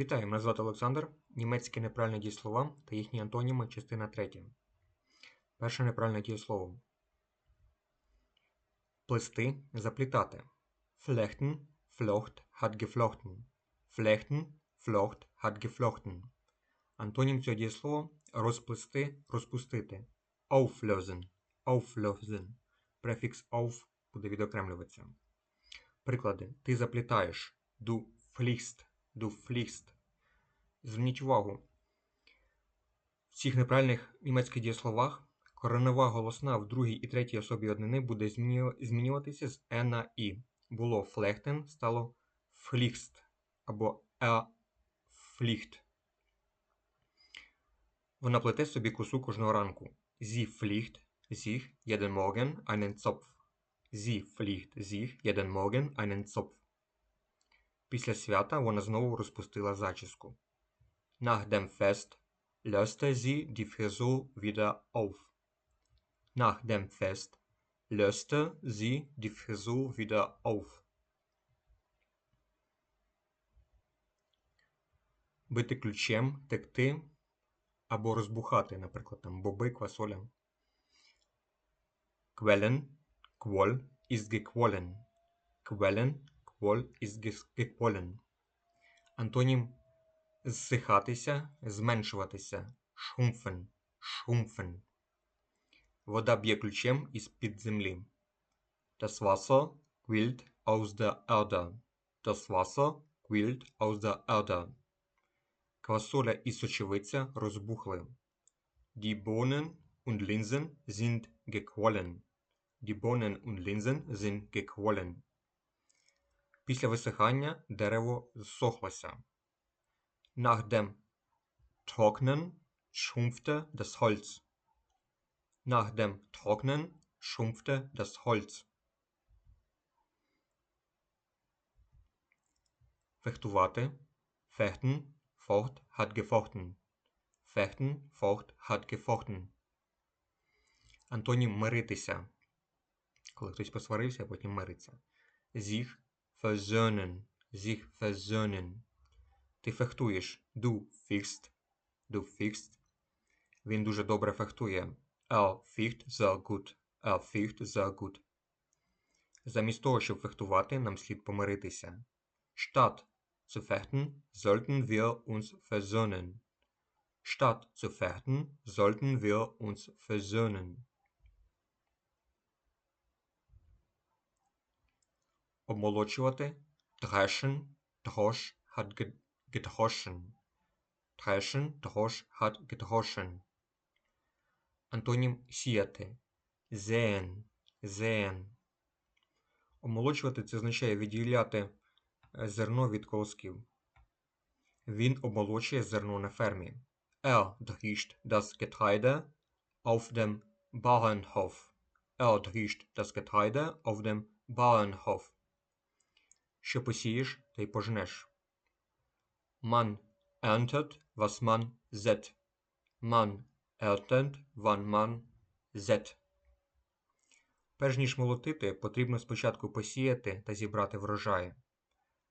Вітаю, мене звати Олександр. Німецькі неправильні дієслова та їхні антоніми, частина 3. Перше неправильне дієслово. Плести, заплітати. Flechten, flocht, hat geflochten. Flechten, flocht, hat geflochten. Антонім цього дієслова розплести, розпустити. Auflösen, auflösen. Префікс auf буде відокремлюватися. Приклади. Ти заплітаєш. Du fliegst, du fliegst. Зверніть увагу. В цих неправильних німецьких дієсловах коренова голосна в другій і третій особі однини буде змінюватися з е на і. Було флехтен, стало фліхст або е фліхт. Вона плете собі косу кожного ранку. Sie fliegt sich jeden Morgen einen Zopf. Sie fliegt sich jeden Morgen einen Zopf. Після свята вона знову розпустила зачіску. Nach dem Fest löste sie die Frisur wieder auf. Nach dem Fest löste sie die Frisur wieder auf. Бити ключем, текти або розбухати, наприклад, боби. Quellen, quoll, ist gequollen. Quellen, quoll, ist gequollen. Антонім зсихатися, зменшуватися. Schrumpfen, schrumpfen. Вода б'є ключем із-під землі. Das Wasser quillt aus der Erde. Das Wasser quillt aus der Erde. Квасоля і сочевиця розбухли. Die Bohnen und Linsen sind gequollen. Die Bohnen und Linsen sind gequollen. Після висихання дерево зсохлося. Nach dem Trocknen schrumpfte das Holz. Nach dem Trocknen schrumpfte das Holz. Фехтувати. Fechten, Focht, hat gefochten. Fechten, Focht, hat gefochten. Антонім миритися. Коли хтось посварився, а потім мириться. Sich versöhnen. Sich versöhnen. Ти фехтуєш. Du fichst. Du fichst. Він дуже добре фехтує. Er ficht sehr gut. Er ficht sehr gut. Замість того, щоб фехтувати, нам слід помиритися. Statt zu fechten, sollten wir uns versöhnen. Statt zu fechten, sollten wir uns versöhnen. Обмолочувати. Dreschen, drosch, hat gedroschen. Dreschen, drosch, hat gedroschen. Антонім сіяти. Зеен, зеен. Омолочувати це означає відділяти зерно від колосків. Він обмолочує зерно на фермі. Er drischt das Getreide auf dem Bauernhof. Er drischt das Getreide auf dem Bauernhof. Що посієш, та й пожнеш. Man erntet, was man sät. Man erntet, wann man sät. Перш ніж молотити, потрібно спочатку посіяти та зібрати врожаї.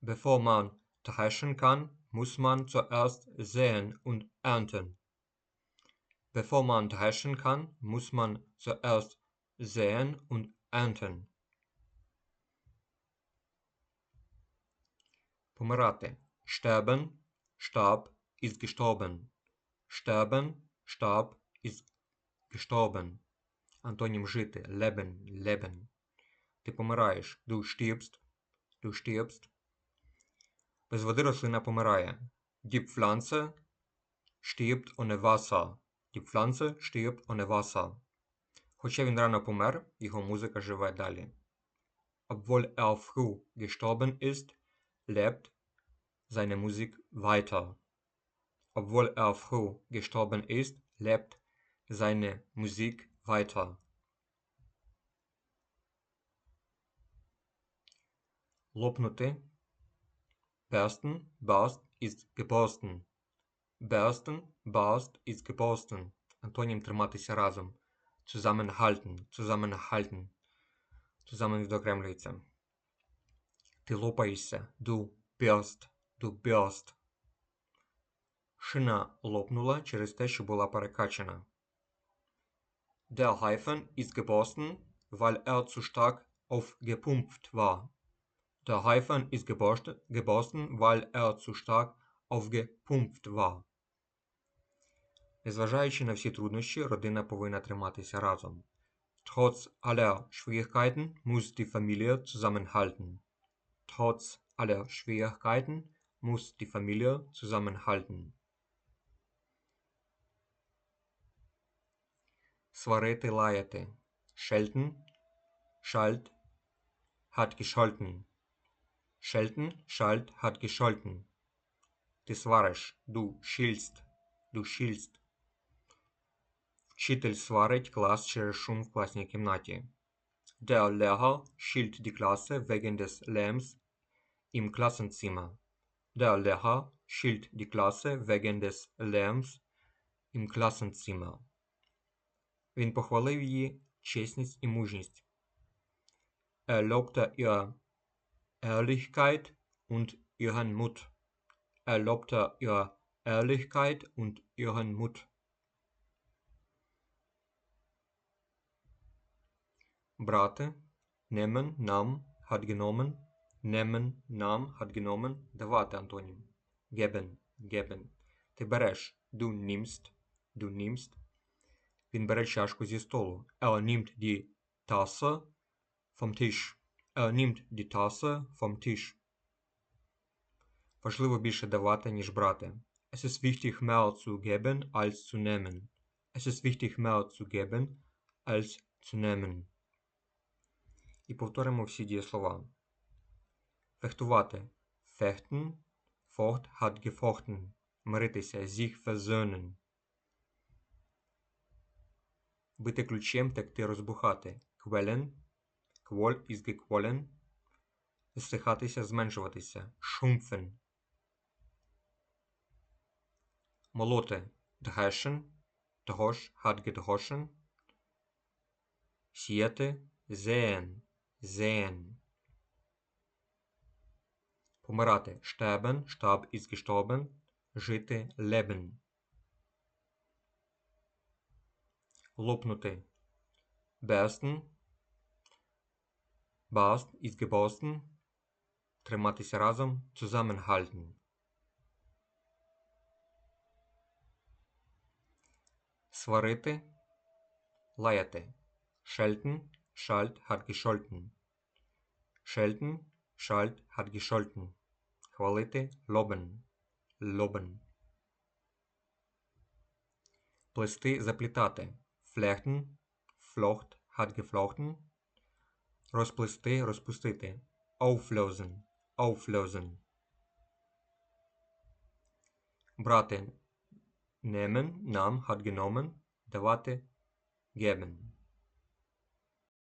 Bevor man dreschen kann, muss man zuerst säen und ernten. Bevor man dreschen kann, muss man zuerst säen und ernten. Помирати. Sterben, starb, ist gestorben. Sterben, starb, ist gestorben. Антонім жити. Leben, leben. Ти помираєш. Du stirbst. Du stirbst. Без води рослина помирає. Die Pflanze stirbt ohne Wasser. Die Pflanze stirbt ohne Wasser. Хоча він рано помер, його музика живе далі. Obwohl er früh gestorben ist, lebt seine Musik weiter. Obwohl er früh gestorben ist, lebt seine Musik weiter. Лопнути. Bersten, barst, ist geborsten. Bersten, barst, ist geborsten. Антонім триматися разом. Zusammenhalten, zusammenhalten. Zusammen відокремлюється. Ти лопаєшся. Du birst, du birst. Шина лопнула через те, що була перекачана. Der Reifen ist geborsten, weil er zu stark aufgepumpt war. Der Reifen ist geborsten, weil er zu stark aufgepumpt war. Незважаючи на всі труднощі, родина повинна триматися разом. Trotz aller Schwierigkeiten muss die Familie zusammenhalten. Trotz aller Schwierigkeiten muss die Familie zusammenhalten. Сварити лаяти. Schelten, schalt, hat gescholten. Schelten, schalt, hat gescholten. Ти свариш, du schilst, du schilst. Вчитель сварить клас через шум в класній кімнаті. Der Lehrer schilt die Klasse wegen des Lärms im Klassenzimmer. Der Lehrer schilt die Klasse wegen des Lärms im Klassenzimmer. Він похвалив її чесність і мужність. Er lobte ihre Ehrlichkeit und ihren Mut. Er lobte ihre Ehrlichkeit und ihren Mut. Брати, nehmen, нам, hat genommen, nehmen, нам, hat genommen, давати антонім. Geben, geben. Ти береш, du nimmst, du nimmst. Він бере чашку зі столу. Er nimmt die Tasse vom Tisch. Er nimmt die Tasse vom Tisch. Важливо більше давати, ніж брати. Es ist wichtig mehr zu geben als zu nehmen. Es ist wichtig mehr zu geben als zu nehmen. І повторимо всі дієслова. Фехтувати. Fechten. Fort hat gefochten. Миритися. Sich versöhnen. Бити ключем, текти розбухати. Quellen. Quol ist gequollen. Зсихатися, зменшуватися. Schrumpfen. Молоти. Dreschen. Drosch hat gedroschen. Сіяти. Säen. Säen. Помирати. Sterben. Starb ist gestorben. Жити. Leben. Лопнути. Bersten. Barst ist geborsten. Триматися разом. Zusammenhalten. Сварити. Лаяти. Schelten. Schalt hat gescholten. Schelten. Schalt hat gescholten. Хвалити. Loben. Loben. Плести. Заплітати. Flocht hat geflochten. Розплести, розпустити. Auflösen. Auflösen. Брати. Nehmen, нам, hat genommen. Давати. Geben.